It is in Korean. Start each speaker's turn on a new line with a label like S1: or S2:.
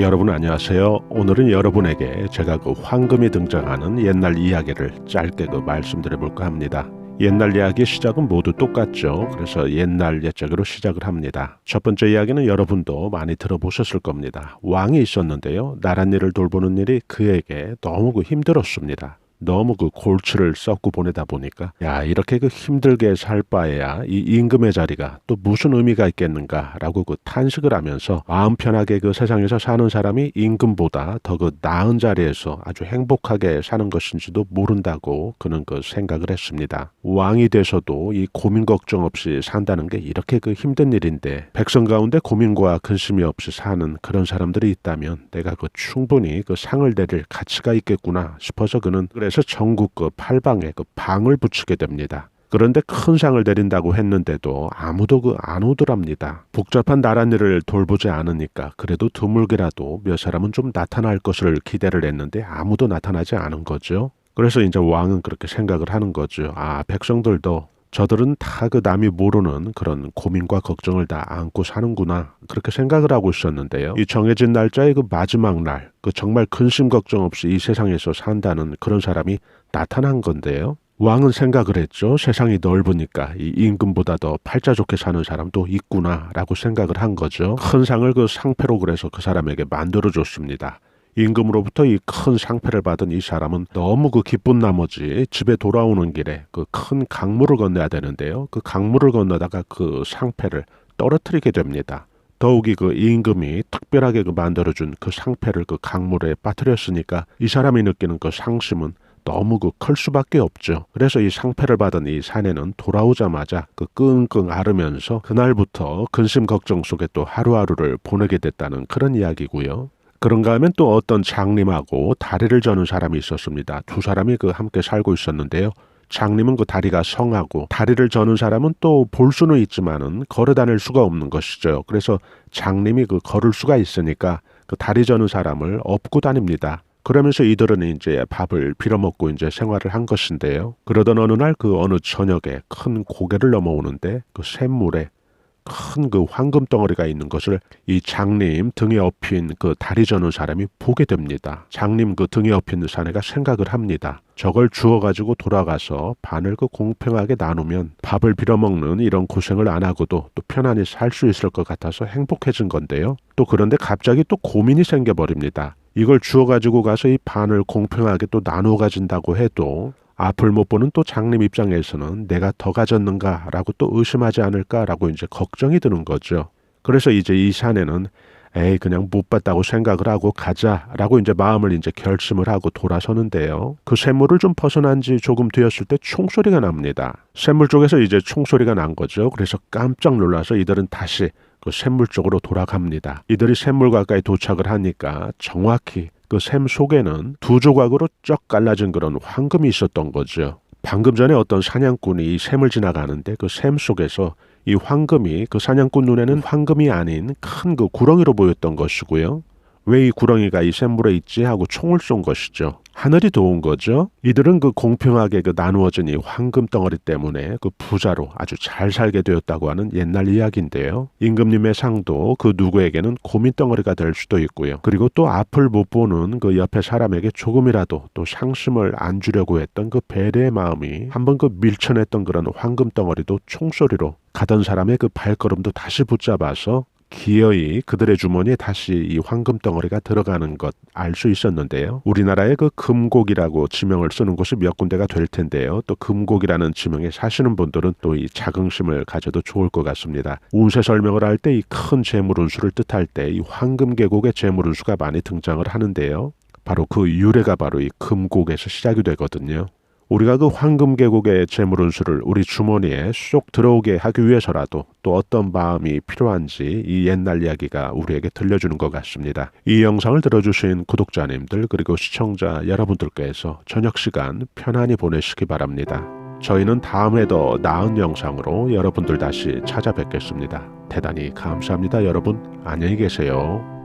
S1: 여러분 안녕하세요. 오늘은 여러분에게 제가 그 황금이 등장하는 옛날 이야기를 짧게 그 말씀드려 볼까 합니다. 옛날 이야기 시작은 모두 똑같죠. 그래서 옛날 옛적으로 시작을 합니다. 첫 번째 이야기는 여러분도 많이 들어보셨을 겁니다. 왕이 있었는데요. 나란 일을 돌보는 일이 그에게 너무 그 힘들었습니다. 너무 그 골치를 썩고 보내다 보니까 야 이렇게 그 힘들게 살 바에야 이 임금의 자리가 또 무슨 의미가 있겠는가라고 그 탄식을 하면서 마음 편하게 그 세상에서 사는 사람이 임금보다 더 그 나은 자리에서 아주 행복하게 사는 것인지도 모른다고 그는 그 생각을 했습니다. 왕이 돼서도 이 고민 걱정 없이 산다는 게 이렇게 그 힘든 일인데 백성 가운데 고민과 근심이 없이 사는 그런 사람들이 있다면 내가 그 충분히 그 상을 내릴 가치가 있겠구나 싶어서 그는 그래 서 전국 그 팔방에 그 방을 붙이게 됩니다. 그런데 큰 상을 내린다고 했는데도 아무도 그 안 오더랍니다. 복잡한 나란 일을 돌보지 않으니까 그래도 드물게라도 몇 사람은 좀 나타날 것을 기대를 했는데 아무도 나타나지 않은 거죠. 그래서 이제 왕은 그렇게 생각을 하는 거죠. 아, 백성들도 저들은 다 그 남이 모르는 그런 고민과 걱정을 다 안고 사는구나. 그렇게 생각을 하고 있었는데요. 이 정해진 날짜의 그 마지막 날, 그 정말 근심 걱정 없이 이 세상에서 산다는 그런 사람이 나타난 건데요. 왕은 생각을 했죠. 세상이 넓으니까 이 임금보다 더 팔자 좋게 사는 사람도 있구나라고 생각을 한 거죠. 큰 상을 그 상패로 그래서 그 사람에게 만들어 줬습니다. 임금으로부터 이 큰 상패를 받은 이 사람은 너무 그 기쁜 나머지 집에 돌아오는 길에 그 큰 강물을 건너야 되는데요. 그 강물을 건너다가 그 상패를 떨어뜨리게 됩니다. 더욱이 그 임금이 특별하게 그 만들어준 그 상패를 그 강물에 빠뜨렸으니까 이 사람이 느끼는 그 상심은 너무 그 클 수밖에 없죠. 그래서 이 상패를 받은 이 사내는 돌아오자마자 그 끙끙 앓으면서 그날부터 근심 걱정 속에 또 하루하루를 보내게 됐다는 그런 이야기고요. 그런가 하면 또 어떤 장님하고 다리를 저는 사람이 있었습니다. 두 사람이 그 함께 살고 있었는데요. 장님은 그 다리가 성하고 다리를 저는 사람은 또 볼 수는 있지만은 걸어 다닐 수가 없는 것이죠. 그래서 장님이 그 걸을 수가 있으니까 그 다리 저는 사람을 업고 다닙니다. 그러면서 이들은 이제 밥을 빌어먹고 이제 생활을 한 것인데요. 그러던 어느 날 그 어느 저녁에 큰 고개를 넘어오는데 그 샘물에 큰 그 황금 덩어리가 있는 것을 이 장님 등에 업힌 그 다리 저는 사람이 보게 됩니다. 장님 그 등에 업힌 사내가 생각을 합니다. 저걸 주워가지고 돌아가서 반을 그 공평하게 나누면 밥을 빌어먹는 이런 고생을 안 하고도 또 편안히 살 수 있을 것 같아서 행복해진 건데요. 또 그런데 갑자기 또 고민이 생겨버립니다. 이걸 주워가지고 가서 이 반을 공평하게 또 나누어 가진다고 해도 앞을 못 보는 또 장님 입장에서는 내가 더 가졌는가라고 또 의심하지 않을까라고 이제 걱정이 드는 거죠. 그래서 이제 이 사내는 에이 그냥 못 봤다고 생각을 하고 가자라고 이제 마음을 이제 결심을 하고 돌아서는데요. 그 샘물을 좀 벗어난 지 조금 되었을 때 총소리가 납니다. 샘물 쪽에서 이제 총소리가 난 거죠. 그래서 깜짝 놀라서 이들은 다시 그 샘물 쪽으로 돌아갑니다. 이들이 샘물 가까이 도착을 하니까 정확히 그 샘 속에는 두 조각으로 쩍 갈라진 그런 황금이 있었던 거죠. 방금 전에 어떤 사냥꾼이 이 샘을 지나가는데 그 샘 속에서 이 황금이 그 사냥꾼 눈에는 황금이 아닌 큰 그 구렁이로 보였던 것이고요. 왜 이 구렁이가 이 샘물에 있지 하고 총을 쏜 것이죠. 하늘이 도운 거죠. 이들은 그 공평하게 그 나누어진 이 황금 덩어리 때문에 그 부자로 아주 잘 살게 되었다고 하는 옛날 이야기인데요. 임금님의 상도 그 누구에게는 고민 덩어리가 될 수도 있고요. 그리고 또 앞을 못 보는 그 옆에 사람에게 조금이라도 또 상심을 안 주려고 했던 그 배려의 마음이 한번 그 밀쳐냈던 그런 황금 덩어리도 총소리로 가던 사람의 그 발걸음도 다시 붙잡아서 기어이 그들의 주머니에 다시 이 황금 덩어리가 들어가는 것 알 수 있었는데요. 우리나라의 그 금곡이라고 지명을 쓰는 곳이 몇 군데가 될 텐데요. 또 금곡이라는 지명에 사시는 분들은 또 이 자긍심을 가져도 좋을 것 같습니다. 운세 설명을 할 때 이 큰 재물 운수를 뜻할 때 이 황금 계곡의 재물 운수가 많이 등장을 하는데요. 바로 그 유래가 바로 이 금곡에서 시작이 되거든요. 우리가 그 황금 계곡의 재물 운수를 우리 주머니에 쏙 들어오게 하기 위해서라도 또 어떤 마음이 필요한지 이 옛날 이야기가 우리에게 들려주는 것 같습니다. 이 영상을 들어주신 구독자님들 그리고 시청자 여러분들께서 저녁 시간 편안히 보내시기 바랍니다. 저희는 다음에 더 나은 영상으로 여러분들 다시 찾아뵙겠습니다. 대단히 감사합니다, 여러분. 안녕히 계세요.